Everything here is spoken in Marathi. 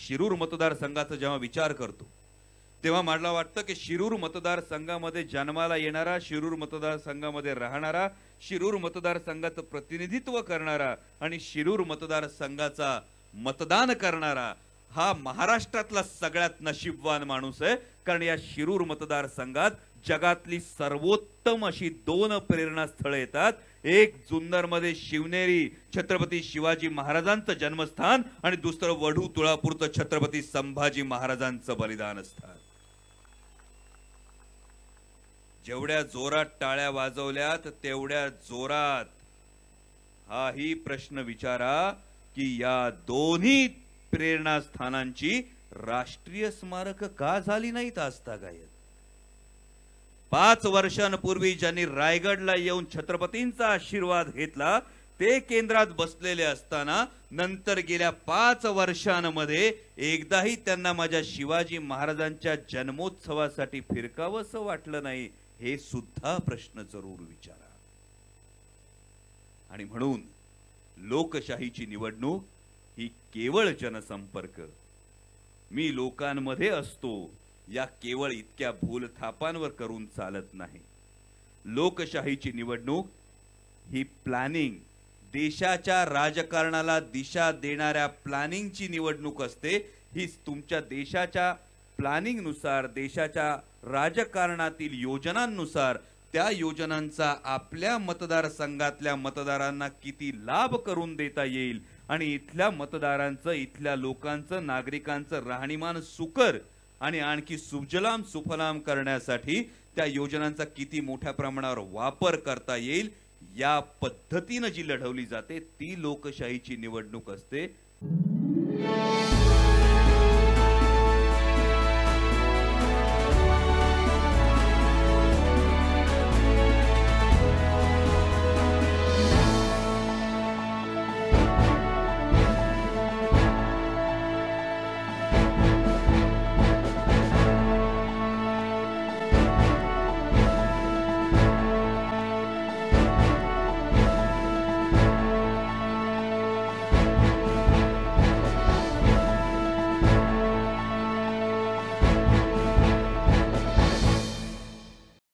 शिरूर मतदारसंघाचा जेव्हा विचार करतो तेव्हा मला वाटतं की शिरूर मतदारसंघामध्ये जन्माला येणारा शिरूर मतदारसंघामध्ये राहणारा शिरूर मतदारसंघाचं प्रतिनिधित्व करणारा आणि शिरूर मतदारसंघाचा मतदान करणारा हा महाराष्ट्रातला सगळ्यात नशीबवान माणूस आहे. कारण या शिरूर मतदारसंघात जगातली सर्वोत्तम अशी दोन प्रेरणास्थळं येतात. एक जुन्नरमध्ये शिवनेरी छत्रपती शिवाजी महाराजांचं जन्मस्थान आणि दुसरं वढू तुळापूरचं छत्रपती संभाजी महाराजांचं बलिदान स्थान जेवढ्या जोरात टाळ्या वाजवल्यात तेवढ्या जोरात हाही प्रश्न विचारा की या दोन्ही प्रेरणास्थानांची राष्ट्रीय स्मारक का झाली नाहीत आजतागायत पाच वर्षांपूर्वी ज्यांनी रायगडला येऊन छत्रपतींचा आशीर्वाद घेतला ते केंद्रात बसलेले असताना नंतर गेल्या पाच वर्षांमध्ये एकदाही त्यांना माझ्या शिवाजी महाराजांच्या जन्मोत्सवासाठी फिरकावंसं वाटलं नाही हे सुद्धा प्रश्न जरूर विचारा. आणि म्हणून लोकशाहीची निवडणूक ही केवळ जनसंपर्क. मी लोकांमध्ये असतो या केवळ इतक्या भूल थापांवर करून चालत नाही. लोकशाहीची निवडणूक ही प्लॅनिंग देशाच्या राजकारणाला दिशा देणाऱ्या प्लॅनिंगची निवडणूक असते. ही तुमच्या देशाच्या प्लॅनिंगनुसार देशाच्या राजकारणातील योजनांनुसार त्या योजनांचा आपल्या मतदारसंघातल्या मतदारांना किती लाभ करून देता येईल आणि इथल्या मतदारांचं इथल्या लोकांचं नागरिकांचं राहणीमान सुकर आणि आणखी सुजलाम सुफलाम करण्यासाठी त्या योजनांचा किती मोठ्या प्रमाणावर वापर करता येईल या पद्धतीनं जी लढवली जाते ती लोकशाहीची निवडणूक असते.